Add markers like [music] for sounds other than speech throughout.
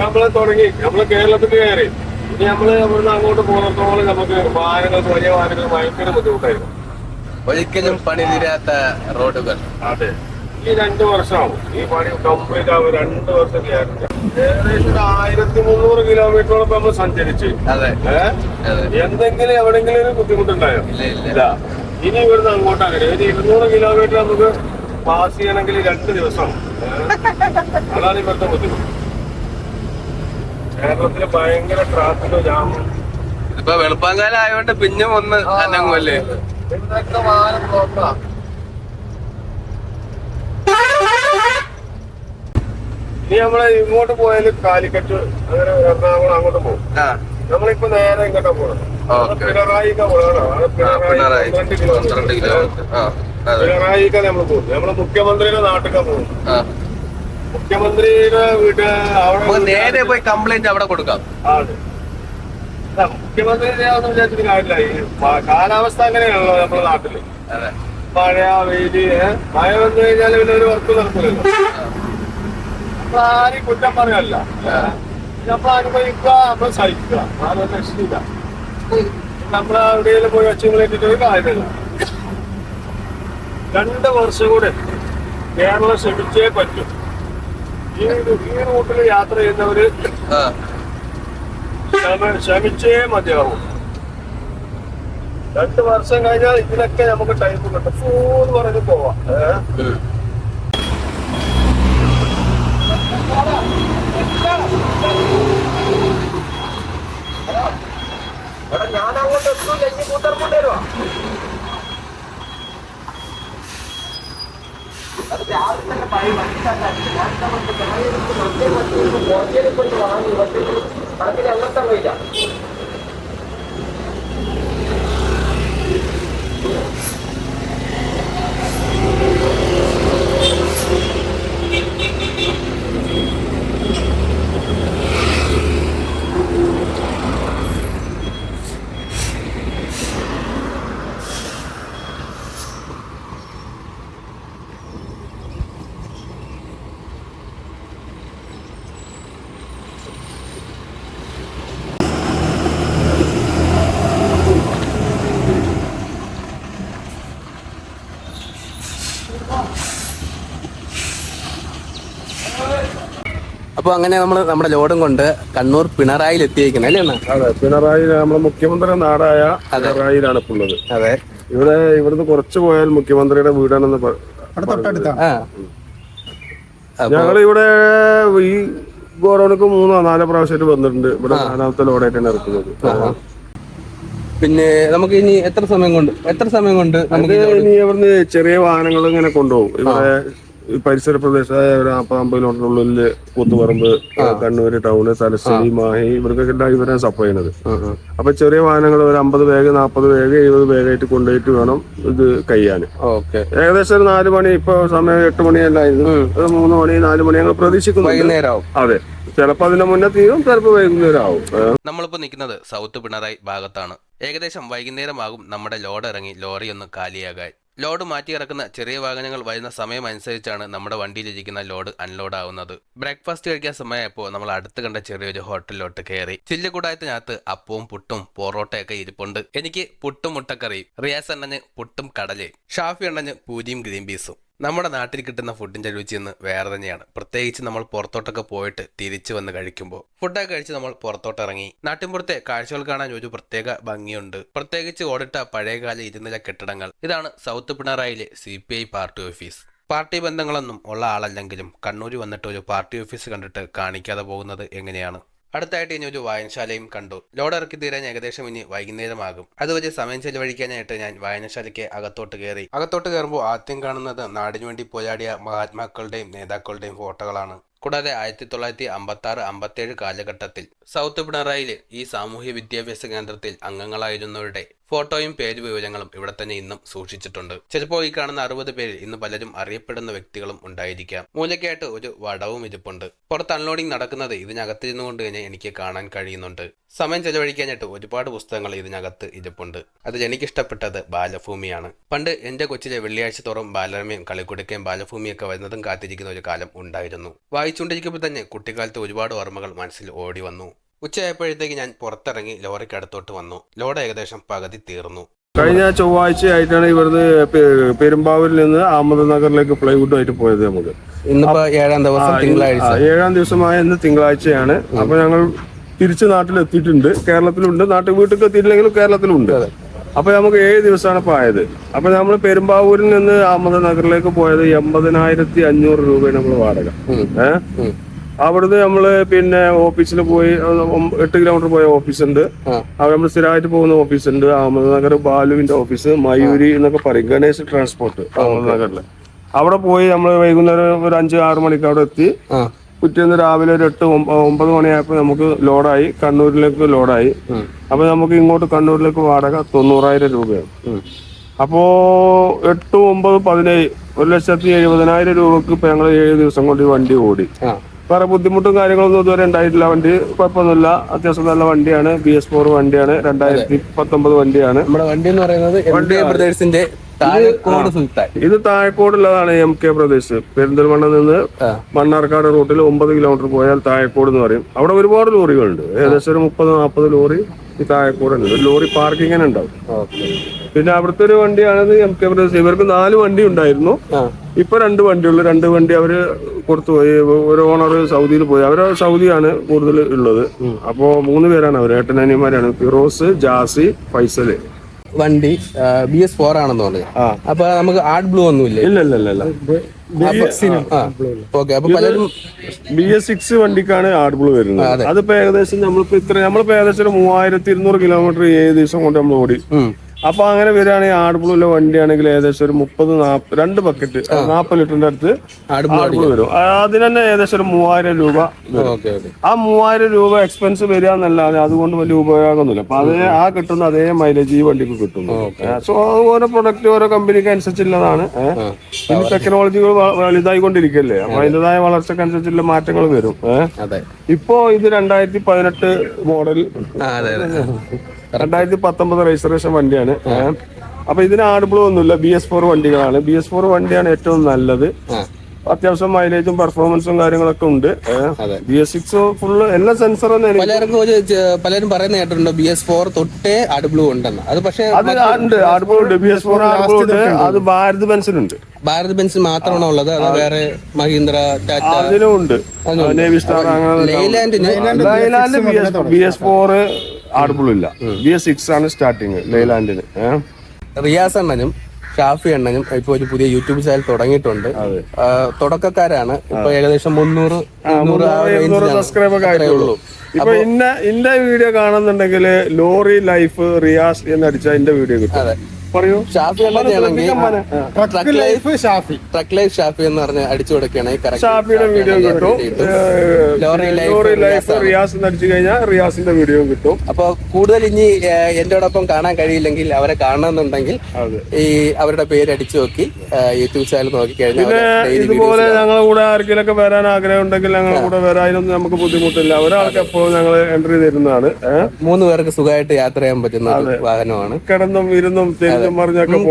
നമ്മൾ തുടങ്ങി. നമ്മൾ കേരളത്തിൽ കയറി. ഇനി നമ്മൾ ഇവിടുന്ന് അങ്ങോട്ട് പോകുന്നതോളം നമുക്ക് വാഹനങ്ങൾ വലിയ വാഹനങ്ങൾ ഭയങ്കര ബുദ്ധിമുട്ടായിരുന്നു. ഒരിക്കലും പണി തീരാത്ത റോഡുകൾ. അതെ. ഈ രണ്ടു വർഷമാവും. ഈ പണി കംപ്ലീറ്റ് ആവും രണ്ടു വർഷം ഗ്യാരണ്ടി. ഏകദേശം ഒരു ആയിരത്തി മുന്നൂറ് കിലോമീറ്ററോളം നമ്മൾ സഞ്ചരിച്ച്. അതെ. എന്തെങ്കിലും എവിടെങ്കിലും ഒരു ബുദ്ധിമുട്ടുണ്ടായോ? ഇല്ല ഇനി ഇവിടുന്ന് അങ്ങോട്ട് അങ്ങനെ. ഒരു ഇരുന്നൂറ് കിലോമീറ്റർ നമുക്ക് പാസ് ചെയ്യണമെങ്കിൽ രണ്ട് ദിവസം. അതാണ് ഇവിടുത്തെ ബുദ്ധിമുട്ട്. കേരളത്തിൽ ഭയങ്കര ട്രാഫിക് ജാം ഇപ്പൊ വെളുപ്പാങ്കാലം ആയതുകൊണ്ട് പിന്നെ ഒന്ന് അനങ്ങുമല്ലേ ഇവിടുത്തെ വാഹനം ബ്ലോക്കാ ഇനി നമ്മൾ ഇങ്ങോട്ട് പോയാൽ കാലിക്കറ്റ് അങ്ങനെ എറണാകുളം അങ്ങോട്ട് പോകും. നമ്മളിപ്പോ നേരെ ഇങ്ങോട്ട് പോകണം പിണറായി പിണറായി പന്ത്രണ്ട് കിലോമീറ്റർ. പിണറായിക്ക നമ്മൾ പോകും. നമ്മൾ മുഖ്യമന്ത്രിയുടെ നാട്ടിലേക്കാ പോകും മുഖ്യമന്ത്രിയുടെ വീട് അവിടെ നേരെ പോയി കംപ്ലൈന്റ് അവിടെ കൊടുക്കാം. ഒന്നും വിചാരിച്ചിട്ട് കാര്യമില്ല. കാലാവസ്ഥ അങ്ങനെയാണല്ലോ നമ്മുടെ നാട്ടിൽ. മഴ വെയിൽ? മഴ വന്നു കഴിഞ്ഞാൽ പിന്നെ ഒരു വർക്ക് നടക്കില്ലല്ലോ നമ്മൾ കുറ്റം പറയല്ല. നമ്മൾ അനുഭവിക്കുക നമ്മൾ സഹിക്കുക. ആരും നമ്മൾ എവിടെയെങ്കിലും പോയി ഒച്ചങ്ങളേറ്റിട്ട് ഒരു കാര്യമില്ല. രണ്ട് വർഷം കൂടെ കേരളം ശ്രമിച്ചേ പറ്റും. ഈ ഈ റൂട്ടിൽ യാത്ര ചെയ്യുന്നവര് ശ്രമിച്ചേ മതിയാവും. രണ്ട് വർഷം കഴിഞ്ഞാൽ ഇതിനൊക്കെ നമുക്ക് ടൈം കിട്ടും ഫൂന്ന് പറഞ്ഞ് പോവാം. ഏഹ് ഉം. എടാ ഞാൻ അങ്ങോട്ട് എത്തൂല ഇനി കൂട്ടർക്കൊണ്ട് വരുവാ അപ്പൊ അങ്ങനെ നമ്മൾ നമ്മുടെ ലോഡും കൊണ്ട് കണ്ണൂർ പിണറായിൽ എത്തിയിരിക്കുന്നത് അല്ലേ അതെ പിണറായി നമ്മുടെ മുഖ്യമന്ത്രി നാടായ പിണറായിലാണ് ഇപ്പൊ ഉള്ളത്. അതെ. ഇവിടെ ഇവിടുന്ന് കുറച്ച് പോയാൽ മുഖ്യമന്ത്രിയുടെ വീടാണെന്ന് ഞങ്ങളിവിടെ ഞങ്ങൾ ഇവിടെ ഈ ഗോഡൌണിക്ക് മൂന്നോ നാലോ പ്രാവശ്യമായിട്ട് വന്നിട്ടുണ്ട്. ഇവിടെ നാലാമത്തെ ലോഡായിട്ടാണ് ഇറക്കുന്നത്. പിന്നെ നമുക്ക് ഇനി എത്ര സമയം കൊണ്ട് എത്ര സമയം കൊണ്ട് നമുക്ക് ഇനി ഇവിടുന്ന് ചെറിയ വാഹനങ്ങൾ ഇങ്ങനെ കൊണ്ടുപോകും. ഇവിടെ പരിസര പ്രദേശമായ ഒരു നാൽപ്പത് കിലോമീറ്ററിനുള്ളിൽ കൂത്തുപറമ്പ് കണ്ണൂര് ടൗണ് തലശ്ശേരി മാഹി ഇവർക്കൊക്കെ എല്ലാം ഇവരെ സപ്ലൈ ചെയ്യുന്നത്. അപ്പൊ ചെറിയ വാഹനങ്ങൾ ഒരു അമ്പത് വേഗ നാൽപ്പത് വേഗ എഴുപത് വേഗമായിട്ട് കൊണ്ടുപോയിട്ട് വേണം ഇത് കഴിയാൻ. ഓക്കെ. ഏകദേശം ഒരു നാല് മണി ഇപ്പൊ സമയം എട്ട് മണിയല്ലായിരുന്നു ഒരു മൂന്ന് മണി നാല് മണി ഞങ്ങൾ പ്രതീക്ഷിക്കുന്നു അതെ. ചിലപ്പോ അതിന്റെ മുന്നേ തീരും ചിലപ്പോ വൈകുന്നേരം ആവും നമ്മളിപ്പോ നിൽക്കുന്നത് സൗത്ത് പിണറായി ഭാഗത്താണ്. ഏകദേശം വൈകുന്നേരമാകും നമ്മുടെ ലോഡ് ഇറങ്ങി ലോറി ഒന്ന് കാലിയാകാൻ. ലോഡ് മാറ്റി ഇറക്കുന്ന ചെറിയ വാഹനങ്ങൾ വരുന്ന സമയം അനുസരിച്ചാണ് നമ്മുടെ വണ്ടിയിലിരിക്കുന്ന ലോഡ് അൺലോഡ് ആവുന്നത്. ബ്രേക്ക്ഫാസ്റ്റ് കഴിക്കാൻ സമയമായപ്പോൾ നമ്മൾ അടുത്ത് കണ്ട ചെറിയൊരു ഹോട്ടലിലോട്ട് കയറി. ചില്ലുകൂടായത്തിനകത്ത് അപ്പവും പുട്ടും പൊറോട്ടയൊക്കെ ഇരിപ്പുണ്ട്. എനിക്ക് പുട്ടും മുട്ടക്കറിയും റിയാസ് അണ്ണന് പുട്ടും കടലയും ഷാഫി അണ്ണന് പൂരിയും ഗ്രീൻ പീസും. നമ്മുടെ നാട്ടിൽ കിട്ടുന്ന ഫുഡിന്റെ രുചി എന്ന് വേറെ തന്നെയാണ്. പ്രത്യേകിച്ച് നമ്മൾ പുറത്തോട്ടൊക്കെ പോയിട്ട് തിരിച്ചു വന്ന് കഴിക്കുമ്പോൾ. ഫുഡൊക്കെ കഴിച്ച് നമ്മൾ പുറത്തോട്ട് ഇറങ്ങി. നാട്ടിൻപുറത്തെ കാഴ്ചകൾ കാണാൻ ഒരു പ്രത്യേക ഭംഗിയുണ്ട്. പ്രത്യേകിച്ച് ഓടിട്ട പഴയകാല ഇരുനില കെട്ടിടങ്ങൾ. ഇതാണ് സൗത്ത് പിണറായിലെ സി പാർട്ടി ഓഫീസ്. പാർട്ടി ബന്ധങ്ങളൊന്നും ഉള്ള ആളല്ലെങ്കിലും കണ്ണൂർ വന്നിട്ട് ഒരു പാർട്ടി ഓഫീസ് കണ്ടിട്ട് കാണിക്കാതെ പോകുന്നത് എങ്ങനെയാണ്? അടുത്തായിട്ട് ഇനി ഒരു വായനശാലയും കണ്ടു. ലോഡ് ഇറക്കി തീരാൻ ഏകദേശം ഇനി വൈകുന്നേരമാകും. അതുവരെ സമയം ചെലവഴിക്കാനായിട്ട് ഞാൻ വായനശാലയ്ക്ക് അകത്തോട്ട് കയറി. അകത്തോട്ട് കയറുമ്പോൾ ആദ്യം കാണുന്നത് നാടിനു വേണ്ടി പോരാടിയ മഹാത്മാക്കളുടെയും നേതാക്കളുടെയും ഫോട്ടോകളാണ്. കൂടാതെ ആയിരത്തി തൊള്ളായിരത്തി അമ്പത്തി ആറ് അമ്പത്തേഴ് കാലഘട്ടത്തിൽ സൗത്ത് പിണറായിലെ ഈ സാമൂഹ്യ വിദ്യാഭ്യാസ കേന്ദ്രത്തിൽ അംഗങ്ങളായിരുന്നവരുടെ ഫോട്ടോയും പേജ് വിവരങ്ങളും ഇവിടെ തന്നെ ഇന്നും സൂക്ഷിച്ചിട്ടുണ്ട്. ചിലപ്പോൾ ഈ കാണുന്ന അറുപത് പേരിൽ ഇന്ന് പലരും അറിയപ്പെടുന്ന വ്യക്തികളും ഉണ്ടായിരിക്കാം. മൂലയ്ക്കായിട്ട് ഒരു വടവും ഇരിപ്പുണ്ട്. പുറത്ത് അൺലോഡിംഗ് നടക്കുന്നത് ഇതിനകത്തിരുന്നു കൊണ്ട് തന്നെ എനിക്ക് കാണാൻ കഴിയുന്നുണ്ട്. സമയം ചെലവഴിക്കാനായിട്ട് ഒരുപാട് പുസ്തകങ്ങൾ ഇതിനകത്ത് ഇരിപ്പുണ്ട്. അതിൽ എനിക്കിഷ്ടപ്പെട്ടത് ബാലഭൂമിയാണ്. പണ്ട് എന്റെ കൊച്ചിലെ വെള്ളിയാഴ്ച തോറും ബാലരമയും കളിക്കുടുക്കയും ബാലഭൂമിയൊക്കെ വരുന്നതും കാത്തിരിക്കുന്ന ഒരു കാലം ഉണ്ടായിരുന്നു. വായിച്ചുകൊണ്ടിരിക്കുമ്പോൾ തന്നെ കുട്ടിക്കാലത്ത് ഒരുപാട് ഓർമ്മകൾ മനസ്സിൽ ഓടി വന്നു. ഉച്ചയായപ്പോഴത്തേക്ക് ഞാൻ പുറത്തിറങ്ങി ലോറിക്ക് അടുത്തോട്ട് വന്നു. ലോഡ് ഏകദേശം പകുതി തീർന്നു. കഴിഞ്ഞ ചൊവ്വാഴ്ചയായിട്ടാണ് ഇവിടുന്ന് പെരുമ്പാവൂരിൽ നിന്ന് അഹമ്മദ്നഗറിലേക്ക് പ്ലൈവുഡുമായിട്ട് പോയത് നമുക്ക്. ഇന്നിപ്പോ ഏഴാം ദിവസം തിങ്കളാഴ്ച. ഏഴാം ദിവസമായ ഇന്ന് തിങ്കളാഴ്ചയാണ്. അപ്പൊ ഞങ്ങൾ തിരിച്ച് നാട്ടിലെത്തിയിട്ടുണ്ട്. കേരളത്തിലുണ്ട്. നാട്ടിൽ വീട്ടിൽ എത്തിയിട്ടില്ലെങ്കിലും കേരളത്തിലുണ്ട്. അപ്പൊ നമുക്ക് ഏഴ് ദിവസമാണ് ഇപ്പൊ ആയത്. അപ്പൊ നമ്മൾ പെരുമ്പാവൂരിൽ നിന്ന് അഹമ്മദ്നഗറിലേക്ക് പോയത് എൺപതിനായിരത്തി അഞ്ഞൂറ് രൂപയാണ് നമ്മൾ വാടക. ഏഹ്. അവിടുന്ന് നമ്മൾ പിന്നെ ഓഫീസിൽ പോയി എട്ട് കിലോമീറ്റർ പോയ ഓഫീസുണ്ട്. ആ. അവിടെ നമ്മൾ സ്ഥിരമായിട്ട് പോകുന്ന ഓഫീസുണ്ട്. അഹമ്മദ്നഗർ ബാലുവിന്റെ ഓഫീസ് മയൂരി എന്നൊക്കെ പറയും. ഗണേശ് ട്രാൻസ്പോർട്ട് അഹമ്മദ്നഗറിൽ അവിടെ പോയി നമ്മൾ വൈകുന്നേരം ഒരു അഞ്ച് ആറ് മണിക്ക് അവിടെ എത്തി. പിറ്റേന്ന് രാവിലെ ഒരു എട്ട് ഒമ്പ- ഒമ്പത് മണിയായപ്പോൾ നമുക്ക് ലോഡായി. കണ്ണൂരിലേക്ക് ലോഡായി. അപ്പൊ നമുക്ക് ഇങ്ങോട്ട് കണ്ണൂരിലേക്ക് വാടക തൊണ്ണൂറായിരം രൂപയാണ്. അപ്പോ എട്ട് ഒമ്പത് പതിനേഴ് ഒരു ലക്ഷത്തി എഴുപതിനായിരം രൂപക്ക് ഇപ്പൊ ഞങ്ങൾ ഏഴ് ദിവസം കൊണ്ട് ഈ വണ്ടി ഓടി. വേറെ ബുദ്ധിമുട്ടും കാര്യങ്ങളൊന്നും ഇതുവരെ ഉണ്ടായിട്ടില്ല. വണ്ടി കുഴപ്പമൊന്നുമില്ല. അത്യാവശ്യം നല്ല വണ്ടിയാണ്. ബി എസ് ഫോർ വണ്ടിയാണ്. രണ്ടായിരത്തി പത്തൊമ്പത് വണ്ടിയാണ്. നമ്മുടെ വണ്ടി എന്ന് പറയുന്നത് ബ്രദേഴ്സിന്റെ താഴെക്കോട് സുൽത്താൻ. ഇത് താഴെക്കോടുള്ളതാണ് എം കെ പ്രദേശ് പെരിന്തൽമണ്ണ നിന്ന് മണ്ണാർക്കാട് റൂട്ടിൽ ഒമ്പത് കിലോമീറ്റർ പോയാൽ താഴെക്കോട് എന്ന് പറയും. അവിടെ ഒരുപാട് ലോറികളുണ്ട്. ഏകദേശം ഒരു മുപ്പത് നാൽപ്പത് ലോറി ഈ താഴെക്കോടുണ്ട് ഒരു ലോറി പാർക്കിങ്ങിന് ഉണ്ടാവും. പിന്നെ അവിടുത്തെ ഒരു വണ്ടിയാണത് എം കെ പ്രദേശ് ഇവർക്ക് നാല് വണ്ടി ഉണ്ടായിരുന്നു. ഇപ്പൊ രണ്ട് വണ്ടിയുള്ളു. രണ്ട് വണ്ടി അവർ കൊടുത്തുപോയി ഒരു ഓണർ സൗദിയിൽ പോയി. അവർ സൗദിയാണ് കൂടുതൽ ഉള്ളത്. അപ്പോ മൂന്ന് പേരാണ് അവർ ഏട്ടനനിയന്മാരാണ്. ഫിറോസ് ജാസി ഫൈസൽ. വണ്ടി ബി എസ് ഫോർ ആണെന്ന് പറഞ്ഞു. അപ്പൊ നമുക്ക് ആർട്ട് ബ്ലൂ ഒന്നും ഇല്ല ഇല്ല ഇല്ല ഇല്ല. ഓക്കെ അപ്പൊ പലരും ബി എസ് സിക്സ് വണ്ടിക്കാണ് ആർട്ട് ബ്ലൂ വരുന്നത്. അതിപ്പോ ഏകദേശം നമ്മളിപ്പോ ഇത്ര നമ്മളിപ്പോ ഏകദേശം ഒരു മൂവായിരത്തി ഇരുന്നൂറ് കിലോമീറ്റർ ഏഴ് ദിവസം കൊണ്ട് നമ്മൾ ഓടി. അപ്പൊ അങ്ങനെ വരികയാണെങ്കിൽ ആടുപുളിലെ വണ്ടിയാണെങ്കിൽ ഏകദേശം ഒരു മുപ്പത് നാപ്പ രണ്ട് ബക്കറ്റ് നാപ്പത് ലിറ്ററിന്റെ അടുത്ത് ആടുപുളി വരും. അതിന് തന്നെ ഏകദേശം ഒരു മൂവായിരം രൂപ ആ മൂവായിരം രൂപ എക്സ്പെൻസ് വരിക എന്നല്ലാതെ അതുകൊണ്ട് വലിയ ഉപയോഗമൊന്നുമില്ല. അപ്പൊ അതേ ആ കിട്ടുന്ന അതേ മൈലേജ് ഈ വണ്ടിക്ക് കിട്ടുന്നു. സോ ഓരോ പ്രൊഡക്റ്റ് ഓരോ കമ്പനിക്ക് അനുസരിച്ചുള്ളതാണ്. ഇനി ടെക്നോളജികൾ വലുതായിക്കൊണ്ടിരിക്കല്ലേ അപ്പൊ അതിന്റെതായ വളർച്ചക്കനുസരിച്ചുള്ള മാറ്റങ്ങൾ വരും. ഇപ്പോ ഇത് രണ്ടായിരത്തി പതിനെട്ട് മോഡൽ രണ്ടായിരത്തി പത്തൊമ്പത് രജിസ്ട്രേഷൻ വണ്ടിയാണ്. അപ്പൊ ഇതിന് ബ്ലൂ ഒന്നുമില്ല. ബി എസ് ഫോർ വണ്ടികളാണ്. ബി എസ് ഫോർ വണ്ടിയാണ് ഏറ്റവും നല്ലത്. അത്യാവശ്യം മൈലേജും പെർഫോമൻസും കാര്യങ്ങളൊക്കെ ഉണ്ട്. അതെ. ബി എസ് സിക്സ് ഫുള്ള് എല്ലാ സെൻസർ തന്നെ പലർക്കും ഒരു പലരും പറയുന്ന കേട്ടിട്ടുണ്ട് ബി എസ് ഫോർ തൊട്ടേ ആർട്ട് ബ്ലൂ ഉണ്ടെന്ന്. അത് പക്ഷേ അത് ഉണ്ട്. ആടുബിൾ ഉണ്ട്. ബി എസ് ഫോർ ഉണ്ട്. അത് ഭാരത് ബെൻസിലുണ്ട് ഭാരത് ബെൻസിൽ മാത്രമാണോ ഉള്ളത്? അത് വേറെ മഹീന്ദ്ര ടാറ്റ? അതിലും ഉണ്ട്. ലെയ്ലാൻഡിന് ലൈലാൻഡ് ബി എസ് ഫോർ ആടുബിൾ ഇല്ല ബി എസ് സിക്സ് ആണ് സ്റ്റാർട്ടിങ് ലൈലാൻഡിന്. റിയാസ് അണ്ണനും ഷാഫി അണ്ണനും ഇപ്പൊ ഒരു പുതിയ യൂട്യൂബ് ചാനൽ തുടങ്ങിയിട്ടുണ്ട്. തുടക്കക്കാരാണ്. ഇപ്പൊ ഏകദേശം മുന്നൂറ് സബ്സ്ക്രൈബർ ആയിട്ടുള്ളൂ. ഇപ്പൊ ഇന്ന ഇന്റെ വീഡിയോ കാണുന്നുണ്ടെങ്കിൽ ലോറി ലൈഫ് റിയാസ് എന്നടിച്ച എന്റെ വീഡിയോ കിട്ടും. അതെ. പറയൂ. Shafi truck life Shafi. Truck life Shafi എന്ന് പറഞ്ഞ് അടിച്ചു കൊടുക്കുകയാണെങ്കിൽ ഷാഫിയുടെ വീഡിയോ കിട്ടും. ലോറി ലൈഫ് റിയാസ് അടിച്ചു കഴിഞ്ഞാൽ റിയാസിന്റെ വീഡിയോ കിട്ടും. അപ്പൊ കൂടുതൽ ഇനി എന്റോടൊപ്പം കാണാൻ കഴിയില്ലെങ്കിൽ അവരെ കാണണമെന്നുണ്ടെങ്കിൽ ഈ അവരുടെ പേര് അടിച്ചു നോക്കി യൂട്യൂബ് ചാനൽ നോക്കി കഴിഞ്ഞാൽ ഇതുപോലെ ഞങ്ങളെ കൂടെ ആർക്കെങ്കിലൊക്കെ വരാൻ ആഗ്രഹം ഉണ്ടെങ്കിൽ ഞങ്ങളുടെ കൂടെ വരാനൊന്നും നമുക്ക് ബുദ്ധിമുട്ടില്ല. ഒരാൾക്ക് എപ്പോഴും ഞങ്ങൾ എൻട്രി തരുന്നതാണ്. മൂന്ന് പേർക്ക് സുഖമായിട്ട് യാത്ര ചെയ്യാൻ പറ്റുന്ന വാഹനമാണ്. കിടന്നും ഇരുന്നും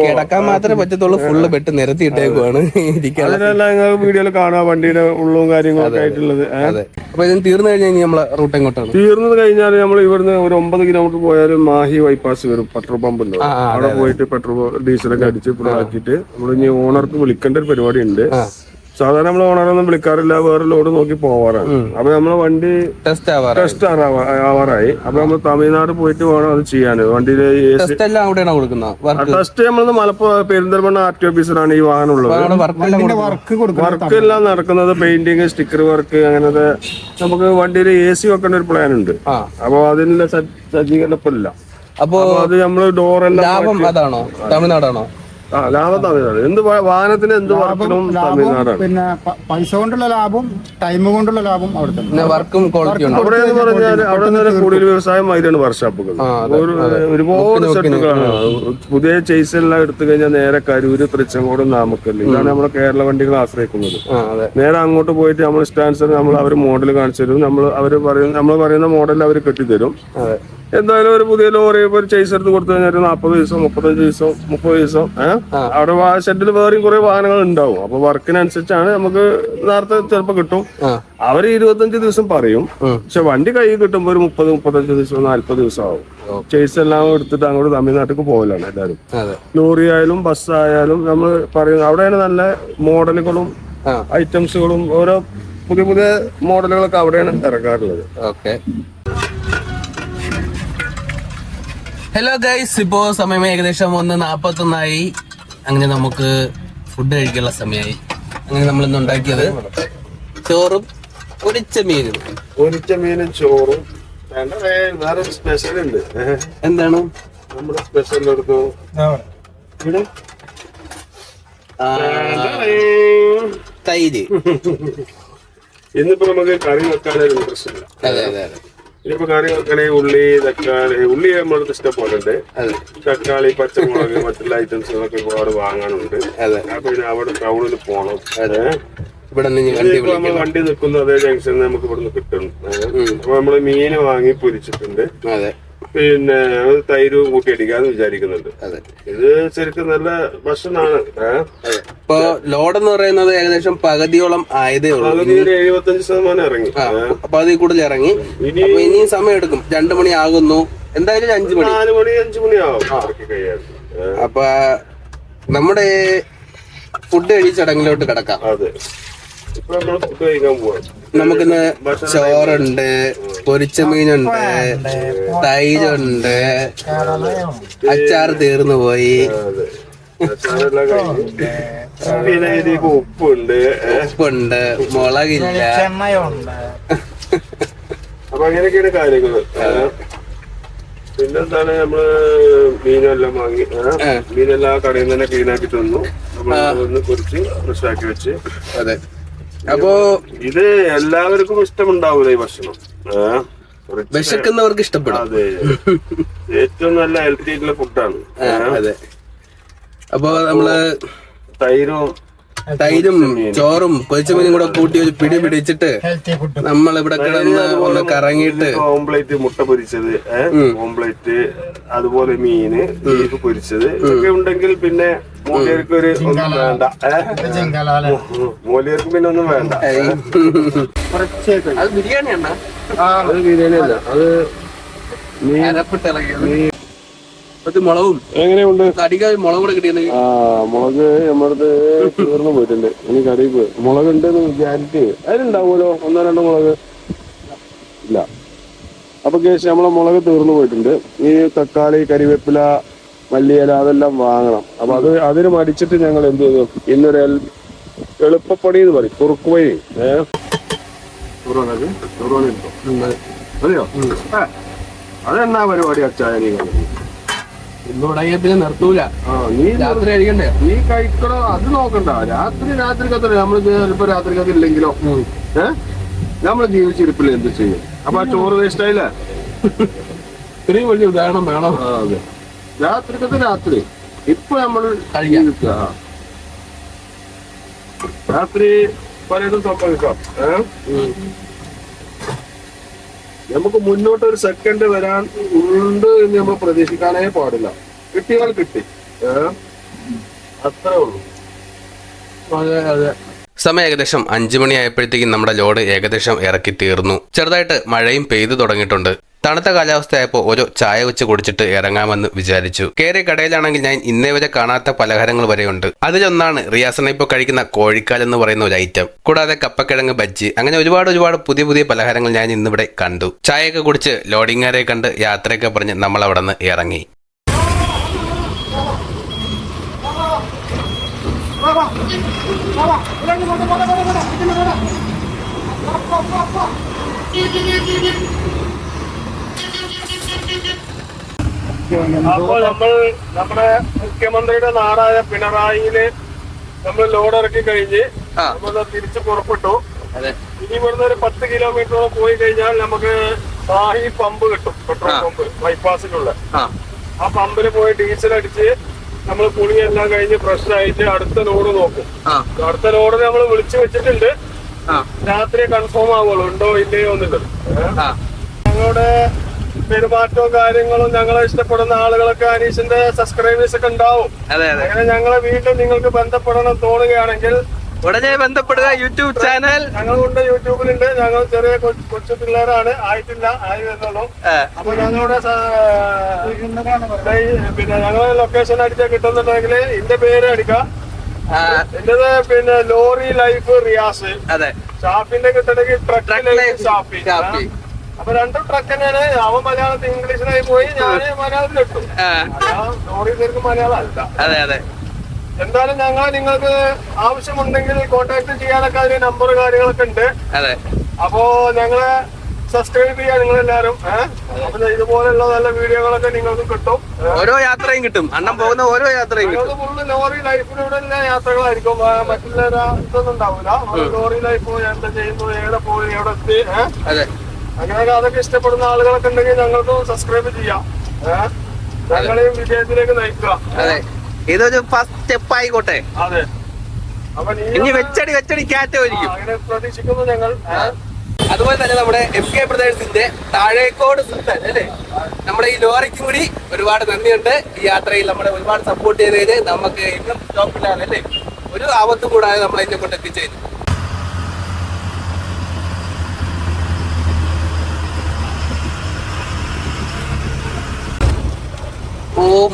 കിടക്കാൻ മാത്രമേ പറ്റത്തുള്ളൂ. ഫുള്ള് ബെട്ട് നിരത്തി ഇട്ടേക്കുവാണ് ഇരിക്കാൻ അതിനെല്ലാം നിങ്ങൾ വീഡിയോയിൽ കാണുക വണ്ടിയുടെ ഉള്ളും കാര്യങ്ങളൊക്കെ ആയിട്ടുള്ളത്. അപ്പൊ ഇതിന് തീർന്നു കഴിഞ്ഞാൽ ഇനി നമ്മളെ റൂട്ട് എങ്ങോട്ടാണ്? തീർന്നു കഴിഞ്ഞാൽ നമ്മൾ ഇവിടുന്ന് ഒരു ഒമ്പത് കിലോമീറ്റർ പോയാലും മാഹി ബൈപ്പാസ് വരും പെട്രോൾ പമ്പ് ഉണ്ട് അവിടെ പോയിട്ട് പെട്രോൾ ഡീസലൊക്കെ അടിച്ച് ആക്കിയിട്ട് നമ്മൾ ഇനി ഓണർക്ക് വിളിക്കേണ്ട ഒരു പരിപാടി ഉണ്ട്. സാധാരണ നമ്മൾ ഓണറൊന്നും വിളിക്കാറില്ല വേറെ ലോഡ് നോക്കി പോവാറാണ്. അപ്പൊ നമ്മളെ വണ്ടി ടെസ്റ്റ് ടെസ്റ്റ് ആവാറായി. അപ്പൊ നമ്മൾ തമിഴ്നാട് പോയിട്ട് വേണം അത് ചെയ്യാൻ വണ്ടിയിലെ ടെസ്റ്റ് എല്ലാം അവിടെയാണ് കൊടുക്കുന്നത്? ടെസ്റ്റ് നമ്മൾ മലപ്പുറം പെരിന്തൽമണ്ണ ആർ ടി ഓഫീസറാണ് ഈ വാഹനം ഉള്ളത് വർക്ക് എല്ലാം വർക്ക് എല്ലാം നടക്കുന്നത് പെയിന്റിങ് സ്റ്റിക്കർ വർക്ക് അങ്ങനത്തെ നമുക്ക് വണ്ടിയിൽ എ സി വെക്കേണ്ട ഒരു പ്ലാൻ ഉണ്ട്. അപ്പൊ അതിനുള്ള സജ്ജീകരണപ്പില്ല സജ്ജീകരണം ഇപ്പൊ ഇല്ല. അപ്പൊ അത് നമ്മൾ ഡോറെല്ലാം ലാഭം അതാണോ? തമിഴ്നാടാണോ? ആ ലാഭം തമിഴ്നാട്. എന്ത് വാഹനത്തിന് എന്ത് വർക്കിനും തമിഴ്നാടാണ്? പിന്നെ പൈസ കൊണ്ടുള്ള ലാഭം ടൈം കൊണ്ടുള്ള ലാഭം അവിടെ വർക്കും ക്വാളിറ്റി ഉണ്ട്. അവിടെ എന്ന് പറഞ്ഞാൽ അവിടെ നിന്ന് കൂടുതൽ വ്യവസായമായിട്ടാണ് വർക്ക്ഷോപ്പുകൾ. ആ, ഒരു ഒരുപാട് സെറ്റുകളാണ്. പുതിയ ചേസ് എല്ലാം എടുത്തു കഴിഞ്ഞാൽ നേരെ കരൂര് തൃച്ചങ്കോട് നാമക്കല്ല്. ഇതാണ് നമ്മുടെ കേരള വണ്ടികൾ ആശ്രയിക്കുന്നത്. അതെ. നേരെ അങ്ങോട്ട് പോയിട്ട് നമ്മൾ സ്റ്റാൻസർ നമ്മൾ അവർ മോഡൽ കാണിച്ചു തരും. നമ്മൾ അവർ പറയുന്ന നമ്മൾ പറയുന്ന മോഡൽ അവർ കെട്ടിത്തരും. അതെ. എന്തായാലും ഒരു പുതിയ ലോറി ഒരു ചേസ് എടുത്ത് കൊടുത്തു കഴിഞ്ഞാൽ ഒരു നാൽപ്പത് ദിവസം മുപ്പത്തഞ്ച് ദിവസം മുപ്പത് ദിവസം ഏഹ്. അവിടെ ഷെഡിൽ വേറെയും കുറെ വാഹനങ്ങൾ ഉണ്ടാവും. അപ്പൊ വർക്കിനനുസരിച്ചാണ് നമുക്ക് നേരത്തെ ചിലപ്പോൾ കിട്ടും. അവർ ഇരുപത്തഞ്ച് ദിവസം പറയും. പക്ഷെ വണ്ടി കൈ കിട്ടുമ്പോൾ ഒരു മുപ്പത് മുപ്പത്തഞ്ച് ദിവസം നാല്പത് ദിവസം ആവും. ചേസ് എല്ലാം എടുത്തിട്ട് അങ്ങോട്ട് തമിഴ്നാട്ടിലേക്ക് പോകലാണ് എല്ലാരും. ലോറി ആയാലും ബസ് ആയാലും നമ്മൾ പറയുന്നത് അവിടെയാണ് നല്ല മോഡലുകളും ഐറ്റംസുകളും ഓരോ പുതിയ പുതിയ മോഡലുകളൊക്കെ അവിടെയാണ് ഇറക്കാറുള്ളത് ഓക്കെ. ഹലോ ഗൈസ് ഇപ്പോ സമയം ഏകദേശം ഒന്ന് നാപ്പത്തൊന്നായി. അങ്ങനെ നമുക്ക് ഫുഡ് കഴിക്കാനുള്ള സമയമായി അങ്ങനെ നമ്മൾ ഇന്ന് ഉണ്ടാക്കിയത് ചോറും പൊരിച്ച മീനും. പൊരിച്ച മീനും ചോറും. വേറെ ഒരു സ്പെഷ്യൽ ഉണ്ട്. എന്താണ്? നമ്മുടെ സ്പെഷ്യൽ എടുത്തു. ഇവിടെ? തൈര്. [laughs] ഇന്നിപ്പോ നമുക്ക് കറി വെക്കാനൊരു ഇൻട്രസ്റ്റ് ഇല്ല. അതെ അതെ അതെ. ഇനിയിപ്പോ കറി വെക്കണേ ഉള്ളി തക്കാളി ഉള്ളി നമ്മുടെ ഇഷ്ടപ്പെടുന്നുണ്ട് തക്കാളി പച്ചമുളക് മറ്റുള്ള ഐറ്റംസുകളൊക്കെ ഒരുപാട് വാങ്ങാനുണ്ട്. അപ്പൊ പിന്നെ അവിടെ ടൗണിൽ പോണം. ഇവിടെ നമ്മൾ വണ്ടി നിൽക്കുന്ന അതേ ജംഗ്ഷനിൽ നമുക്ക് ഇവിടുന്ന് കിട്ടും. അപ്പൊ നമ്മൾ മീന് വാങ്ങി പൊരിച്ചിട്ടുണ്ട്. പിന്നെ തൈര് തൈര് കൂട്ടിയടിക്കാന്ന് വിചാരിക്കുന്നുണ്ട്. ഇത് ശരിക്കും നല്ല ഭക്ഷണമാണ്. ഇപ്പൊ ലോഡ് എന്ന് പറയുന്നത് ഏകദേശം പകുതിയോളം ആയതേ ഉള്ളൂ. എഴുപത്തഞ്ച് ശതമാനം ഇറങ്ങി. പകുതി കൂടുതൽ ഇറങ്ങി. ഇനി ഇനിയും സമയം എടുക്കും രണ്ടു മണി ആകുന്നു. എന്തായാലും അഞ്ചു മണി. നാല് മണി അഞ്ചു മണി ആവും. അപ്പൊ നമ്മുടെ ഫുഡ് കഴിച്ചടങ്ങിലോട്ട് കിടക്കാം. അതെ. നമുക്കിന്ന് ചോറുണ്ട് പൊരിച്ച മീനുണ്ട് തൈരുണ്ട്. അച്ചാർ തീർന്നു പോയി. പിന്നെ ഉപ്പുണ്ട്. ഉപ്പുണ്ട് മുളകില്ല. അപ്പൊ അങ്ങനെയൊക്കെയാണ് കാര്യങ്ങൾ. പിന്നെന്താണ് നമ്മൾ മീനെല്ലാം വാങ്ങി മീനെല്ലാം കടയിൽ നിന്ന് തന്നെ ക്ലീൻ ആക്കി തന്നു. നമ്മൾ കുറിച്ച് ഫ്രഷാക്കി ഫ്രഷ് ആക്കി വെച്ച്. അതെ. അപ്പോ ഇത് എല്ലാവർക്കും ഇഷ്ടമുണ്ടാവൂല ഈ ഭക്ഷണം? വിശക്കുന്നവർക്ക് ഇഷ്ടപ്പെടും. അതെ. ഏറ്റവും നല്ല ഹെൽത്തി ആയിട്ടുള്ള ഫുഡാണ് അതെ. അപ്പൊ നമ്മൾ തൈരും തൈരും ചോറും കൊച്ചുമീനും മീനും കൂടെ കൂട്ടി ഒരു പിടി പിടിച്ചിട്ട് നമ്മൾ ഇവിടെ കിടന്ന് ഒന്ന് കറങ്ങിയിട്ട് ഓംപ്ലേറ്റ് മുട്ട പൊരിച്ചത് ഓംപ്ലേറ്റ് അതുപോലെ മീന് ബീഫ് പൊരിച്ചത്. ഇതൊക്കെ ഉണ്ടെങ്കിൽ പിന്നെ മൂലിയർക്ക് ഒരു ഒന്നും വേണ്ട മൂലിയർക്ക് പിന്നെ ഒന്നും വേണ്ട അത് ബിരിയാണി അണ്ണാ അത് ബിരിയാണി അല്ല അത് മീൻ കുറച്ച് മുളകും എങ്ങനെയുണ്ട്? അടിക്കാൻ മുളക് കൂടെ കിട്ടിയെങ്കിൽ ആ മുളക് നമ്മളത് തീർന്നു പോയിട്ടുണ്ട്. ഇനി പോയി മുളക് ഉണ്ടെന്ന് ഗ്യാരണ്ടി അതിലുണ്ടാവുമല്ലോ ഒന്നോ രണ്ടോ മുളക്. ഇല്ല. അപ്പൊ കേസ് നമ്മളെ മുളക് തീർന്നു പോയിട്ടുണ്ട്. ഈ തക്കാളി കരിവേപ്പില മല്ലിയില അതെല്ലാം വാങ്ങണം. അപ്പൊ അത് അതിന് മടിച്ചിട്ട് ഞങ്ങൾ എന്ത് ചെയ്തു? ഇന്നൊരു എളുപ്പപ്പണി എന്ന് പറയും. കുറുക്ക് വഴി അതെയോ? അതെന്നാ പരിപാടി കാണുന്നത്? ഇന്ന് തുടങ്ങിയ പിന്നെ നിർത്തൂല. നീ രാത്രി കഴിക്കണ്ടേ നീ കഴിക്കണോ? അത് നോക്കണ്ട. രാത്രി രാത്രി കത്തില്ല നമ്മൾ ചിലപ്പോ രാത്രി കത്തില്ലെങ്കിലോ? ഏഹ് നമ്മൾ ജീവിച്ചിരിപ്പില്ല എന്ത് ചെയ്യും? അപ്പൊ ആ ചോറ് വേസ്റ്റ് ആയില്ലേ? ഇത്രയും വലിയ ഉദാഹരണം വേണം. അതെ. രാത്രി കത്ത് രാത്രി. ഇപ്പൊ നമ്മൾ കഴിക്കാം. ജീവിക്കുക. രാത്രി പലതും സംഭവിക്കാം. ഏ? നമുക്ക് മുന്നോട്ട് ഒരു സെക്കൻഡ് വരാൻ ഉണ്ട് എന്ന് നമ്മൾ പ്രതീക്ഷിക്കാനേ പാടില്ല. കിട്ടിയാൽ കിട്ടി. അത്രേ ഉള്ളൂ. അതെ അതെ. സമയം ഏകദേശം അഞ്ചു മണിയായപ്പോഴത്തേക്കും നമ്മുടെ ലോഡ് ഏകദേശം ഇറക്കി തീർന്നു ചെറുതായിട്ട് മഴയും പെയ്തു തുടങ്ങിയിട്ടുണ്ട്. തണുത്ത കാലാവസ്ഥയായപ്പോൾ ഒരു ചായ വെച്ച് കുടിച്ചിട്ട് ഇറങ്ങാമെന്ന് വിചാരിച്ചു കയറിയ കടയിലാണെങ്കിൽ ഞാൻ ഇന്നേ വരെ കാണാത്ത പലഹാരങ്ങൾ വരെയുണ്ട് അതിലൊന്നാണ് റിയാസന ഇപ്പോൾ കഴിക്കുന്ന കോഴിക്കാൽ എന്ന് പറയുന്ന ഒരു ഐറ്റം കൂടാതെ കപ്പക്കിഴങ്ങ് ബജ്ജി അങ്ങനെ ഒരുപാട് ഒരുപാട് പുതിയ പുതിയ പലഹാരങ്ങൾ ഞാൻ ഇന്നിവിടെ കണ്ടു ചായയൊക്കെ കുടിച്ച് ലോഡിങ്ങാരെ കണ്ട് യാത്രയൊക്കെ പറഞ്ഞ് നമ്മൾ അവിടെ നിന്ന് ഇറങ്ങി അപ്പൊ നമ്മൾ നമ്മുടെ മുഖ്യമന്ത്രിയുടെ നാടായ പിണറായിയിൽ നമ്മൾ ലോഡ് ഇറക്കി കഴിഞ്ഞ് നമ്മൾ തിരിച്ചു പുറപ്പെട്ടു. ഇനി ഇവിടുന്ന് ഒരു പത്ത് കിലോമീറ്ററോളം പോയി കഴിഞ്ഞാൽ നമുക്ക് സാഹി പമ്പ് കിട്ടും പെട്രോൾ പമ്പ് ബൈപ്പാസിലുള്ള. ആ. പമ്പിൽ പോയി ഡീസൽ അടിച്ച് നമ്മൾ കുളിയെല്ലാം കഴിഞ്ഞ് ഫ്രഷ് ആയിട്ട് അടുത്ത ലോഡ് നോക്കും. അടുത്ത ലോഡ് നമ്മൾ വിളിച്ചു വെച്ചിട്ടുണ്ട്. രാത്രി കൺഫേം ആവുള്ളൂ ഉണ്ടോ ഇല്ലയോ എന്നുള്ളത്. ഞങ്ങളുടെ പെരുമാറ്റവും കാര്യങ്ങളും ഞങ്ങളെ ഇഷ്ടപ്പെടുന്ന ആളുകളൊക്കെ അനീഷിന്റെ സബ്സ്ക്രൈബേഴ്സ് ഒക്കെ ഉണ്ടാവും. അങ്ങനെ ഞങ്ങളെ വീണ്ടും നിങ്ങൾക്ക് ബന്ധപ്പെടണം തോന്നുകയാണെങ്കിൽ ഉടനെ ബന്ധപ്പെടുക യൂട്യൂബ് ചാനൽ ഞങ്ങളുണ്ട് യൂട്യൂബിലുണ്ട്. ഞങ്ങൾ ചെറിയ കൊച്ചു പിള്ളേരാണ്. ആയിട്ടില്ല ആയി വരുന്നുള്ളൂ. അപ്പൊ ഞങ്ങളുടെ പിന്നെ ഞങ്ങളെ ലൊക്കേഷൻ അടിച്ചാൽ കിട്ടുന്നുണ്ടെങ്കിൽ എന്റെ പേര് അടിക്കാം. എന്റേത് പിന്നെ ലോറി ലൈഫ് റിയാസ്. അതെ. ഷാഫിന്റെ കിട്ടണമെങ്കിൽ ട്രക്ക് ലൈഫ് ഷാഫി. അപ്പൊ രണ്ടും ട്രക്ക് തന്നെയാണ്. അവൻ മലയാളത്തിൽ ഇംഗ്ലീഷിലായി പോയി ഞാൻ ആ, ലോറി ശരിക്കും മലയാളം അല്ല അതെ അതെ. എന്തായാലും ഞങ്ങൾ നിങ്ങൾക്ക് ആവശ്യമുണ്ടെങ്കിൽ കോൺടാക്ട് ചെയ്യാനൊക്കെ അതിന് നമ്പർ കാര്യങ്ങളൊക്കെ ഉണ്ട്. അതെ. അപ്പോ ഞങ്ങളെ സബ്സ്ക്രൈബ് ചെയ്യാൻ നിങ്ങൾ എല്ലാരും അപ്പൊ ഇതുപോലുള്ള നല്ല വീഡിയോകളൊക്കെ നിങ്ങൾക്ക് കിട്ടും. ഓരോ യാത്രയും കിട്ടും. അണ്ണം പോകുന്ന ഓരോ യാത്രയും കിട്ടും. ഫുള്ള് ലോറി ലൈഫിലൂടെ യാത്രകളായിരിക്കും. ആ, മറ്റുള്ള ഇതൊന്നും ഉണ്ടാവില്ല ലോറി ലൈഫ് എന്താ ചെയ്യുന്നു എവിടെ പോയി എവിടെ എത്തി അതെ. അങ്ങനെയൊക്കെ അതൊക്കെ ഇഷ്ടപ്പെടുന്ന ആളുകളൊക്കെ ഉണ്ടെങ്കിൽ ഞങ്ങൾക്ക് സബ്സ്ക്രൈബ് ചെയ്യാം. ഞങ്ങളെയും വിജയത്തിലേക്ക് നയിക്കുക. അതെ. ഇതൊരു ഫസ്റ്റ് സ്റ്റെപ്പ് ആയിക്കോട്ടെ. അതെ. അപ്പൊ ഇനി വെച്ചടി വെച്ചടി കാറ്റമായിരിക്കും അങ്ങനെ പ്രതീക്ഷിക്കുന്നു ഞങ്ങൾ. അതുപോലെ തന്നെ നമ്മുടെ എം കെ ബ്രദേഴ്സിന്റെ താഴേക്കോട് സുൽത്താൻ അല്ലേ? നമ്മുടെ ഈ ലോറിക്കും കൂടി ഒരുപാട് നന്ദിയുണ്ട്. ഈ യാത്രയിൽ നമ്മളെ ഒരുപാട് സപ്പോർട്ട് ചെയ്തതിന് നമുക്ക് ഇന്നും സ്റ്റോപ്പില്ലാതെ അല്ലേ? ഒരു ആപത്തും കൂടാതെ നമ്മളെ ഇതിനെ കൊണ്ട് എത്തിച്ചതിന്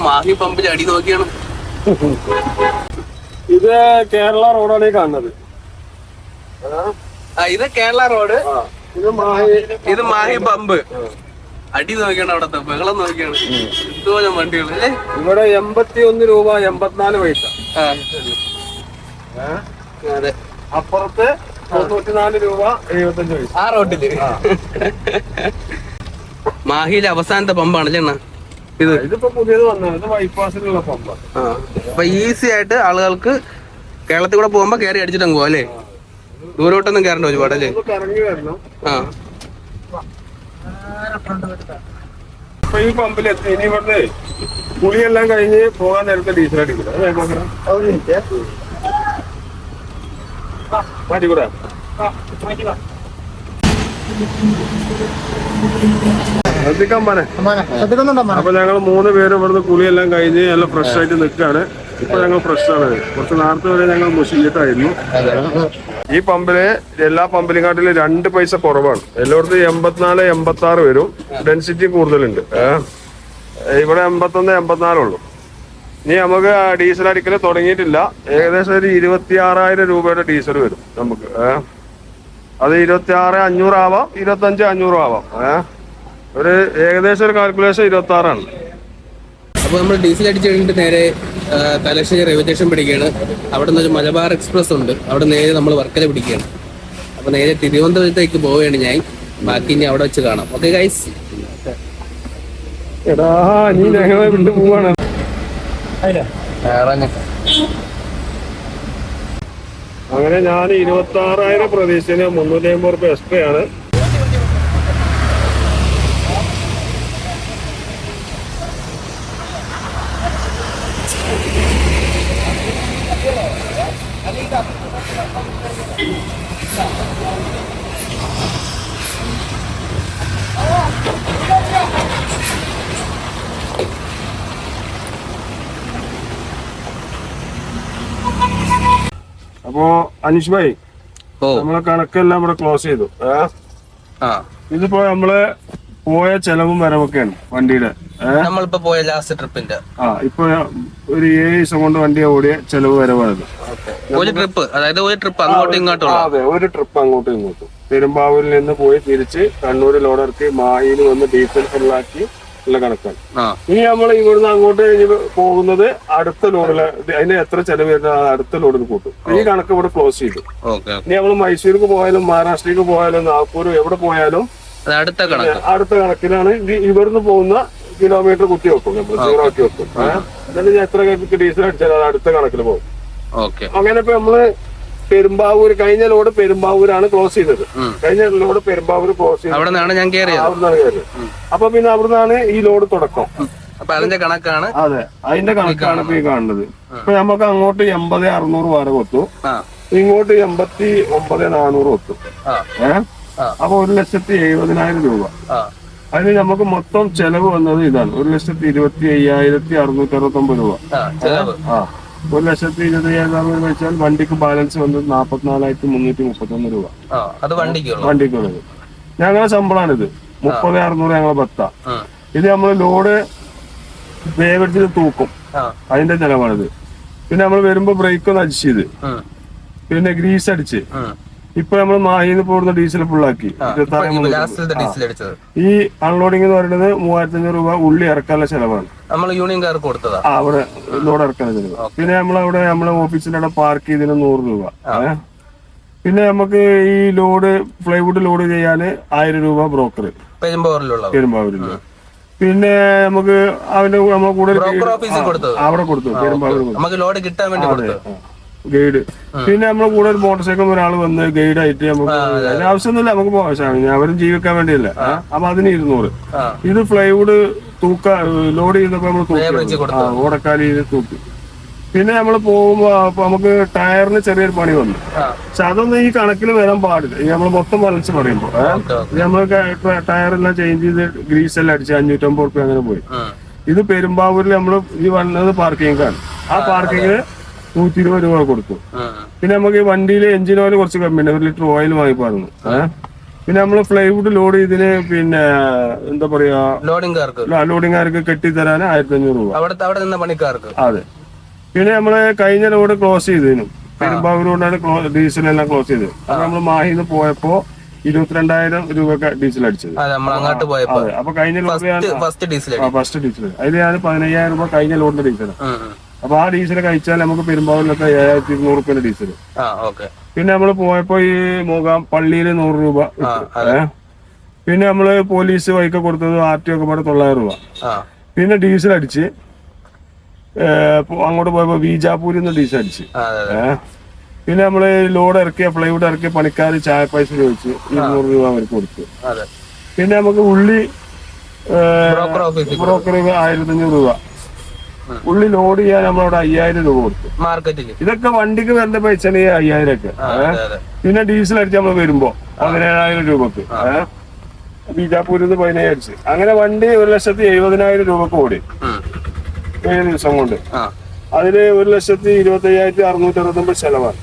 മാഹി പമ്പിൽ അടി നോക്കിയാണ്. ഇത് കേരള റോഡാണ് ഈ കാണുന്നത്. ആ ഇത് കേരള റോഡ്. ഇത് മാഹി ഇത് മാഹി പമ്പ്. അടി നോക്കിയാണ് അവിടത്തെ ബഹളം നോക്കിയാണ്. എന്തോരം വണ്ടികൾ ഇവിടെ എൺപത്തി ഒന്ന് രൂപ എൺപത്തിനാല് പൈസ? അതെ. അപ്പുറത്ത് തൊണ്ണൂറ്റിനാല് രൂപ എഴുപത്തഞ്ച് പൈസ. ആ റോഡിൽ മാഹിയിലെ അവസാനത്തെ പമ്പാണ് ചേണ്ണ ഇത് ഇതിപ്പോ പുതിയത് വന്നത്. ഇത് ബൈപ്പാസിലുള്ള പമ്പ അപ്പൊ ഈസി ആയിട്ട് ആളുകൾക്ക് കേരളത്തിൽ കൂടെ പോകുമ്പോ കയറി അടിച്ചിട്ട് അങ്ങ് പോവാ അല്ലേ? ദൂരോട്ടൊന്നും കയറണ്ട ഒരുപാട് അല്ലേ? പുളിയെല്ലാം കറങ്ങി വരണം. ആ. ഇപ്പൊ ഈ പമ്പിൽ എത്തി. ഇനി ഇവിടുന്ന് കുളിയെല്ലാം കഴിഞ്ഞ് പോകാൻ നേരത്തെ ഡീസൽ. ആ, മാറ്റിക്കൂടാ ശ്രദ്ധിക്കാൻ പറ ശ്രദ്ധിക്കുന്നുണ്ടോ? അപ്പൊ ഞങ്ങൾ മൂന്ന് പേരും ഇവിടുന്ന് കുളിയെല്ലാം കഴിഞ്ഞ് എല്ലാം ഫ്രഷ് ആയിട്ട് നിൽക്കുകയാണ് ഇപ്പൊ ഞങ്ങൾ ഫ്രഷ് ആണ്. കുറച്ച് നേരത്തെ വരെ ഞങ്ങൾ മുഷിഞ്ഞിട്ടായിരുന്നു ഈ പമ്പിൽ എല്ലാ പമ്പിനെക്കാട്ടിലും രണ്ട് പൈസ കുറവാണ്. എല്ലായിടത്തും എൺപത്തിനാല് എൺപത്തി ആറ് വരും. ഡെൻസിറ്റി കൂടുതലുണ്ട്. ഏഹ് ഇവിടെ എൺപത്തൊന്ന് എൺപത്തിനാലുള്ളൂ ഇനി നമുക്ക് ഡീസൽ അടിക്കൽ തുടങ്ങിയിട്ടില്ല. ഏകദേശം ഒരു ഇരുപത്തി ആറായിരം രൂപയുടെ ഡീസൽ വരും നമുക്ക്. ഏഹ് അത് ഇരുപത്തി ആറ് അഞ്ഞൂറ് ആവാം ഇരുപത്തി അഞ്ച് അഞ്ഞൂറ് ആവാം. ഏഹ് ഒരു ഏകദേശം ഒരു കാൽക്കുലേഷൻ ഇരുപത്തി ആറാണ് അപ്പൊ നമ്മൾ ഡീസൽ അടിച്ചു കഴിഞ്ഞിട്ട് നേരെ തലശ്ശേരി റെയിൽവേ സ്റ്റേഷൻ പിടിക്കുകയാണ്. അവിടെ നിന്ന് ഒരു മലബാർ എക്സ്പ്രസ് ഉണ്ട്. അവിടെ നേരെ നമ്മൾ വർക്കല പിടിക്കുകയാണ്. അപ്പൊ നേരെ തിരുവനന്തപുരത്തേക്ക് പോവുകയാണ് ഞാൻ. ബാക്കി ഇനി അവിടെ വെച്ച് കാണാം. ഓക്കെ ഗൈസ് എടാ നീ ഞങ്ങളെ വിട്ടു പോവാണ്. അങ്ങനെ ഞാൻ ഇരുപത്തി ആറായിരം പ്രതീക്ഷിച്ചതിന് മുന്നൂറ്റി അമ്പത് റുപ്യ എക്സ്ട്രാ ആണ് അപ്പോ അനീഷ് ഭായി നമ്മളെ കണക്കെല്ലാം ഇവിടെ ക്ലോസ് ചെയ്തു. ഇതിപ്പോ നമ്മൾ പോയ ചെലവും വരവൊക്കെയാണ് വണ്ടിയുടെ? നമ്മളിപ്പോ പോയ ലാസ്റ്റ് ട്രിപ്പിന്റെ ആ ഇപ്പൊ ഒരു ഏഴ് ദിവസം കൊണ്ട് വണ്ടി ഓടിയ ചെലവ് വരവായത്. ഒരു ട്രിപ്പ് അതായത് ഒരു ട്രിപ്പ് അങ്ങോട്ടും ഇങ്ങോട്ടും അതെ ഒരു ട്രിപ്പ് അങ്ങോട്ടും ഇങ്ങോട്ടും. പെരുമ്പാവൂരിൽ നിന്ന് പോയി തിരിച്ച് കണ്ണൂരിൽ ലോഡിറക്കി മാഹിയിൽ വന്ന് ഡീസൽ ഫുള്ളാക്കി ഉള്ള കണക്കാണ്. ഇനി നമ്മൾ ഇവിടുന്ന് അങ്ങോട്ട് കഴിഞ്ഞ് പോകുന്നത് അടുത്ത ലോഡിൽ അതിന് എത്ര ചെലവ് വരുന്നത് അടുത്ത ലോഡിൽ കൂട്ടും. ഈ കണക്ക് ഇവിടെ ക്ലോസ് ചെയ്തു. ഇനി നമ്മൾ മൈസൂർക്ക് പോയാലും മഹാരാഷ്ട്രക്ക് പോയാലും നാഗ്പൂർ എവിടെ പോയാലും അടുത്ത കണക്ക്. അടുത്ത കണക്കിലാണ് ഇവിടുന്ന് പോകുന്ന കിലോമീറ്റർ കുത്തി വെക്കും. നമ്മൾ സീറോ ആക്കി വെക്കും. എന്നിട്ട് എത്ര ഡീസൽ അടിച്ചാൽ അത് അടുത്ത കണക്കിൽ പോകും. അങ്ങനെ ഇപ്പൊ നമ്മൾ പെരുമ്പാവൂർ കഴിഞ്ഞ ലോഡ് പെരുമ്പാവൂരാണ് ക്ലോസ് ചെയ്തത്. കഴിഞ്ഞ ലോഡ് പെരുമ്പാവൂർ ക്ലോസ് ചെയ്തത് അവിടെ നിന്നാണ് ഞാൻ കയറിയത് അവിടുന്നാണ് കയറിയത് അപ്പൊ പിന്നെ അവിടുന്നാണ് ഈ ലോഡ് തുടക്കം. അപ്പൊ അതിന്റെ കണക്കാണ് അതെ അതിന്റെ കണക്കാണ് ഇപ്പൊ ഈ കാണുന്നത്. ഇപ്പൊ നമുക്ക് അങ്ങോട്ട് എൺപത് അറുന്നൂറ് വാര കൊത്തു. ഇങ്ങോട്ട് എൺപത്തി ഒമ്പത് നാനൂറ് കൊത്തു. ഏഹ് ആ. അപ്പൊ ഒരു ലക്ഷത്തി എഴുപതിനായിരം രൂപ. അതിന് നമുക്ക് മൊത്തം ചെലവ് വന്നത് ഇതാണ്. ഒരു ലക്ഷത്തി ഇരുപത്തി അയ്യായിരത്തി അറുന്നൂറ്റി അറുപത്തി ഒമ്പത് രൂപ ആ. ഒരു ലക്ഷത്തി ഇരുപത്തി അയ്യായിരം രൂപ വെച്ചാൽ വണ്ടിക്ക് ബാലൻസ് വന്നത് നാപ്പത്തിനാലായിരത്തി മുന്നൂറ്റി മുപ്പത്തൊന്ന് രൂപ. അത് വണ്ടിക്കുള്ളൂ. വണ്ടിക്കുള്ളത്. ഞങ്ങളെ ശമ്പളമാണിത് മുപ്പത് അറുന്നൂറ് ഞങ്ങളെ ബത്ത. ഇത് നമ്മൾ ലോഡ് വേവെടുത്തിട്ട് തൂക്കും. അതിന്റെ ചെലവാണിത്. പിന്നെ നമ്മൾ വരുമ്പോ ബ്രേക്ക് ഒന്ന് അടിച്ച് ചെയ്ത്. പിന്നെ ഗ്രീസ് അടിച്ച്. ഇപ്പൊ നമ്മൾ മാഹിന്ന് പോകുന്ന ഡീസൽ ഫുള്ളാക്കി. ഈ അൺലോഡിംഗ് എന്ന് പറയുന്നത് മൂവായിരത്തി അഞ്ഞൂറ് രൂപ ഉള്ളി ഇറക്കാനുള്ള ചെലവാണ്. നമ്മൾ യൂണിയൻകാർക്ക് കൊടുത്തതാ? അവിടെ ലോഡ് ഇറക്കാനുള്ള ചെലവ്. പിന്നെ നമ്മളവിടെ നമ്മളെ ഓഫീസിന്റെ അവിടെ പാർക്ക് ചെയ്തതിന് നൂറ് രൂപ. പിന്നെ നമുക്ക് ഈ ലോഡ് ഫ്ലൈവുഡ് ലോഡ് ചെയ്യാന് ആയിരം രൂപ ബ്രോക്കർ പെരുമ്പാവൂരിലുള്ള പെരുമ്പാവൂരിൽ. പിന്നെ നമുക്ക് അവന്റെ നമ്മളെ കൂടെ അവിടെ കൊടുത്തു പെരുമ്പാവൂർ നമുക്ക് ലോഡ് കിട്ടാൻ വേണ്ടി കൊടുത്തു ഗൈഡ്. പിന്നെ നമ്മളെ കൂടെ ഒരു മോട്ടോർ സൈക്കിൾ ഒരാൾ വന്ന് ഗൈഡ് ആയിട്ട് നമുക്ക് അതിന് ആവശ്യമൊന്നുമില്ല നമുക്ക് പോകാം. അവരും ജീവിക്കാൻ വേണ്ടിയല്ല. അപ്പൊ അതിന് ഇരുന്നൂറ്. ഇത് ഫ്ലൈവുഡ് തൂക്ക ലോഡ് ചെയ്തപ്പോ നമ്മൾ തൂക്കി ഓടക്കാലി ചെയ്ത് തൂക്കി. പിന്നെ നമ്മൾ പോകുമ്പോ നമുക്ക് ടയറിന് ചെറിയൊരു പണി വന്നു. പക്ഷെ അതൊന്നും ഈ കണക്കിൽ വരാൻ പാടില്ല. ഈ നമ്മൾ മൊത്തം വലച്ച് പറയുമ്പോ. നമ്മൾ ടയറെല്ലാം ചേഞ്ച് ചെയ്ത് ഗ്രീസ് എല്ലാം അടിച്ച് അഞ്ഞൂറ്റമ്പത് റുപ്യ അങ്ങനെ പോയി. ഇത് പെരുമ്പാവൂരിൽ നമ്മൾ ഈ വന്നത് പാർക്കിംഗാണ് ആ പാർക്കിങ്ങിന് നൂറ്റി ഇരുപത് രൂപ കൊടുത്തു. പിന്നെ നമുക്ക് ഈ വണ്ടിയിൽ എഞ്ചിൻ ഓയിൽ കുറച്ച് കമ്മിയുണ്ട് ഒരു ലിറ്റർ ഓയിൽ വാങ്ങിപ്പായിരുന്നു പിന്നെ നമ്മൾ ഫ്ലൈവുഡ് ലോഡ് ചെയ്തിന് പിന്നെ എന്താ പറയാ ലോഡിംഗുകാർക്ക് ലോഡിങ്ങാർക്ക് കെട്ടിത്തരാൻ ആയിരത്തി അഞ്ഞൂറ് രൂപ. അവിടെ അവിടെ നിന്ന പണിക്കാർക്ക്? അതെ. പിന്നെ നമ്മൾ കഴിഞ്ഞ ലോഡ് ക്ലോസ് ചെയ്തതിനും പെരുമ്പാവൂരോടാണ് ഡീസൽ എല്ലാം ക്ലോസ് ചെയ്തത്. അപ്പൊ നമ്മൾ മാഹിന്ന് പോയപ്പോ ഇരുപത്തിരണ്ടായിരം രൂപ ഡീസൽ അടിച്ചത്. അങ്ങോട്ട് പോയപ്പോ അതെ അപ്പൊ കഴിഞ്ഞ ലോഡ് ഫസ്റ്റ് ഡീസൽ അടി ഫസ്റ്റ് ഡീസൽ അതിൽ ഞാൻ പതിനയ്യായിരം രൂപ കഴിഞ്ഞ ലോഡിന്റെ ഡീസൽ. അപ്പൊ ആ ഡീസൽ കഴിച്ചാൽ നമുക്ക് പെരുമ്പാവൂരിലൊക്കെ ഏഴായിരത്തി ഇരുന്നൂറ് റുപ്യ ഡീസൽ പിന്നെ നമ്മൾ പോയപ്പോ ഈ മുഖം പള്ളിയിൽ നൂറ് രൂപ? പിന്നെ നമ്മൾ പോലീസ് വൈക്ക് കൊടുത്തത് ആർ ടി ഒക്കെ പാടെ തൊള്ളായിരം രൂപ. പിന്നെ ഡീസൽ അടിച്ച് അങ്ങോട്ട് പോയപ്പോ ബീജാപൂരിൽ നിന്ന് ഡീസൽ അടിച്ച്? പിന്നെ നമ്മൾ ലോഡ് ഇറക്കിയ പ്ലൈവുഡ് ഇറക്കിയ പണിക്കാർ ചായ പൈസ ചോദിച്ച് ഇരുന്നൂറ് രൂപ അവർക്ക് കൊടുത്തു. പിന്നെ നമുക്ക് ഉള്ളി ബ്രോക്കർ ആയിരത്തി അഞ്ഞൂറ് രൂപ. ഉള്ളി ലോഡ് ചെയ്യാൻ നമ്മളവിടെ അയ്യായിരം രൂപ കൊടുത്തു മാർക്കറ്റിൽ ഇതൊക്കെ വണ്ടിക്ക് വരുന്ന പൈസ അയ്യായിരം ഒക്കെ പിന്നെ ഡീസൽ അടിച്ച് നമ്മൾ വരുമ്പോ പതിനേഴായിരം രൂപക്ക്. ഏഹ് ബീജാപ്പൂരിൽ നിന്ന് പതിനേഴ് അങ്ങനെ വണ്ടി ഒരു ലക്ഷത്തി എഴുപതിനായിരം രൂപക്ക് ഓടി. ഏഴ് ദിവസം കൊണ്ട്. അതിൽ ഒരു ലക്ഷത്തി ഇരുപത്തി അയ്യായിരത്തി അറുന്നൂറ്റി അറുപത്തൊമ്പത് ചെലവാണ്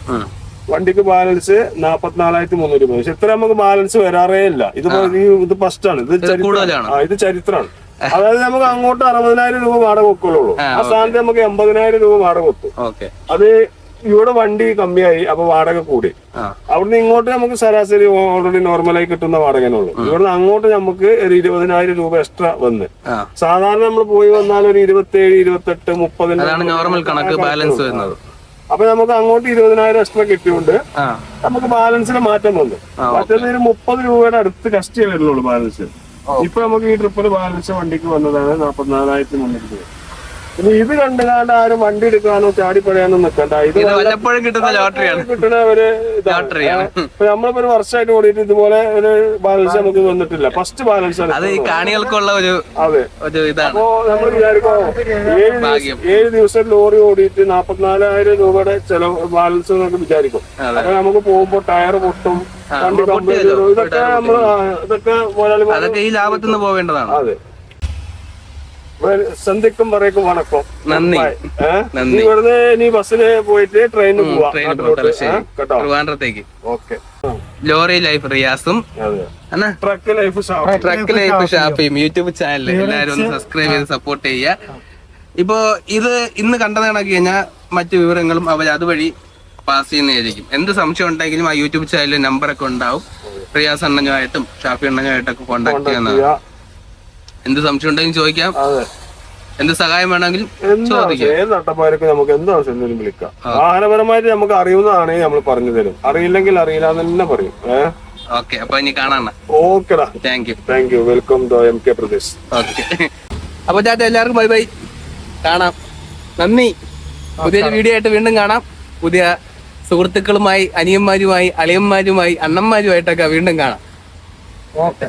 വണ്ടിക്ക് ബാലൻസ് നാപ്പത്തിനാലായിരത്തി മുന്നൂറ് രൂപ പക്ഷെ ഇത്ര നമുക്ക് ബാലൻസ് വരാറേ ഇല്ല ഇത് ഇത് ഫസ്റ്റ് ആണ്. ഇത് ചരിത്രമാണ് ഇത് ചരിത്രമാണ് അതായത് നമുക്ക് അങ്ങോട്ട് അറുപതിനായിരം രൂപ വാടക വെക്കുള്ളൂ ആ, സ്ഥാനത്ത് നമുക്ക് എൺപതിനായിരം രൂപ വാടക വെക്കും അത് ഇവിടെ വണ്ടി കമ്മിയായി അപ്പൊ വാടക കൂടി. അവിടുന്ന് ഇങ്ങോട്ട് നമുക്ക് ശരാശരി ഓൾറെഡി നോർമലായി കിട്ടുന്ന വാടകനുള്ളൂ ഇവിടുന്ന് അങ്ങോട്ട് നമുക്ക് ഒരു ഇരുപതിനായിരം രൂപ എക്സ്ട്രാ വന്ന്. സാധാരണ നമ്മൾ പോയി വന്നാൽ ഒരു ഇരുപത്തേഴ് ഇരുപത്തെട്ട് മുപ്പതിന് അതാണ് നോർമൽ കണക്ക് ബാലൻസ് വരുന്നത്. അപ്പൊ നമുക്ക് അങ്ങോട്ട് ഇരുപതിനായിരം എക്സ്ട്രാ കിട്ടിയോണ്ട് നമുക്ക് ബാലൻസിന് മാറ്റം വന്നു. മറ്റേത് ഒരു മുപ്പത് രൂപയുടെ അടുത്ത് കസ്റ്റേ വരുന്നുള്ളൂ ബാലൻസ് ഇപ്പൊ നമുക്ക് ഈ ട്രിപ്പിൽ ബാലൻസ് വണ്ടിക്ക് വന്നതാണ് നാപ്പത്തിനാലായിരത്തി മുന്നൂറ് രൂപ പിന്നെ ഇത് കണ്ടുകാണ്ട് ആരും വണ്ടി എടുക്കാനോ ചാടിപ്പഴയാനോ നിൽക്കണ്ട ഇത് വല്ലപ്പോഴും കിട്ടുന്ന ലോട്ടറിയാണ്. കിട്ടുന്ന ഒരു ലോട്ടറിയാണ്. നമ്മളിപ്പോ ഒരു വർഷമായിട്ട് ഓടിയിട്ട് ഇതുപോലെ ഒരു ബാലൻസ് നമുക്ക് വന്നിട്ടില്ല. ഫസ്റ്റ് ബാലൻസ് ആണ് അത് ഈ കാണികൾക്കുള്ള ഒരു അതെ. അപ്പോ നമ്മൾ വിചാരിക്കോ ഏഴ് ഏഴ് ദിവസം ലോറി ഓടിയിട്ട് നാപ്പത്തിനാലായിരം രൂപയുടെ ചെലവ് ബാലൻസ് വിചാരിക്കും. അപ്പൊ നമുക്ക് പോകുമ്പോ ടയർ പൊട്ടും. ഇതൊക്കെ നമ്മൾ ഇതൊക്കെ അതൊക്കെ ഈ ലാഭത്തിൽ നിന്ന് പോവേണ്ടതാണ്. അതെ. സന്ധിക്കും പറയക്കും വണക്കം. നന്ദി. നന്ദി. ഇവിടുന്ന് നീ ബസ്സിന് പോയിട്ട് ട്രെയിനിന് പോവാ? കേട്ടോ? ട്രിവാൻഡ്രത്തേക്ക്. ഓക്കെ. ലോറി ലൈഫ് റിയാസും. ട്രക്ക് ലൈഫ് ട്രക്ക് ലൈഫ് ഷാപ്പിയും യൂട്യൂബ് ചാനൽ എല്ലാവരും ഒന്ന് സബ്സ്ക്രൈബ് ചെയ്ത് സപ്പോർട്ട് ചെയ്യുക. ഇപ്പോ ഇത് ഇന്ന് കണ്ടത് കണക്ക് കഴിഞ്ഞാൽ മറ്റു വിവരങ്ങളും അവർ അതുവഴി പാസ് ചെയ്യുന്നതായിരിക്കും. എന്ത് സംശയം ഉണ്ടെങ്കിലും ആ യൂട്യൂബ് ചാനലിൽ നമ്പറൊക്കെ ഉണ്ടാവും. റിയാസ് അണ്ണനുമായിട്ടും ഷാഫി അണ്ണനുമായിട്ടൊക്കെ കോണ്ടാക്ട് ചെയ്യുന്നതാണ് എന്ത് സംശയം ഉണ്ടെങ്കിലും ചോദിക്കാം. അതെ. എന്ത് സഹായം വേണമെങ്കിലും ചോദിക്കാം. ഏത് നട്ടപ്പാരൊക്കെ നമുക്ക് എന്താ ആവശ്യം വിളിക്കാം. വാഹനപരമായിട്ട് നമുക്ക് അറിയുന്നതാണെങ്കിൽ നമ്മൾ പറഞ്ഞു തരും. അറിയില്ലെങ്കിൽ അറിയില്ല എന്ന് തന്നെ പറയും. ഏഹ് ഓക്കെ അപ്പൊ ഇനി കാണാണ ഓക്കെടാ thank you thank you welcome to M K Pradesh okay. അപ്പൊ ചാറ്റ എല്ലാവർക്കും ബൈ ബൈ. കാണാം. നന്ദി. പുതിയ വീഡിയോ ആയിട്ട് വീണ്ടും കാണാം. പുതിയ സുഹൃത്തുക്കളുമായി അനിയന്മാരുമായി അളിയന്മാരുമായി അണ്ണന്മാരുമായിട്ടൊക്കെ വീണ്ടും കാണാം. ഓക്കെ.